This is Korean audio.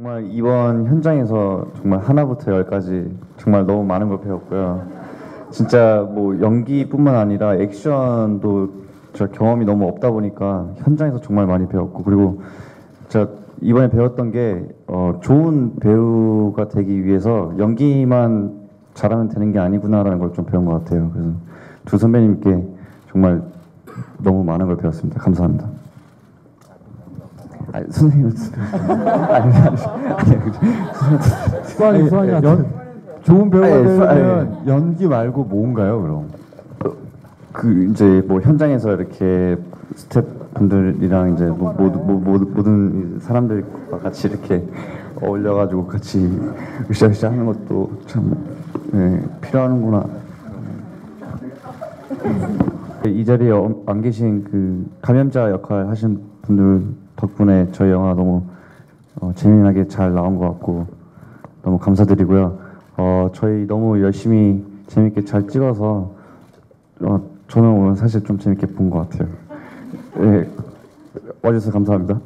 정말 이번 현장에서 정말 하나부터 열까지 정말 너무 많은 걸 배웠고요. 진짜 뭐 연기뿐만 아니라 액션도 저 경험이 너무 없다 보니까 현장에서 정말 많이 배웠고 그리고 제가 이번에 배웠던 게 어, 좋은 배우가 되기 위해서 연기만 잘하면 되는 게 아니구나라는 걸 좀 배운 것 같아요. 그래서 두 선배님께 정말 너무 많은 걸 배웠습니다. 감사합니다. 아니, 선생님은 아니, 아니, 아니, 수환이 수환이 연, 좋은 배우가 아니, 수- 되려면 연기 말고 뭔가요 그럼? 그 이제 뭐 현장에서 이렇게 스태프분들이랑 이제 뭐 모두 뭐, 모두 모든 사람들과 같이 이렇게 어울려가지고 같이 으쌰으쌰 하는 것도 참 네, 필요하는구나. 이 자리에 어- 안 계신 그 감염자 역할 하신 분들 덕분에 저희 영화 너무 어, 재미나게 잘 나온 것 같고 너무 감사드리고요. 어, 저희 너무 열심히 재밌게 잘 찍어서 어, 저는 오늘 사실 좀 재밌게 본 것 같아요. 예, 와주셔서 감사합니다.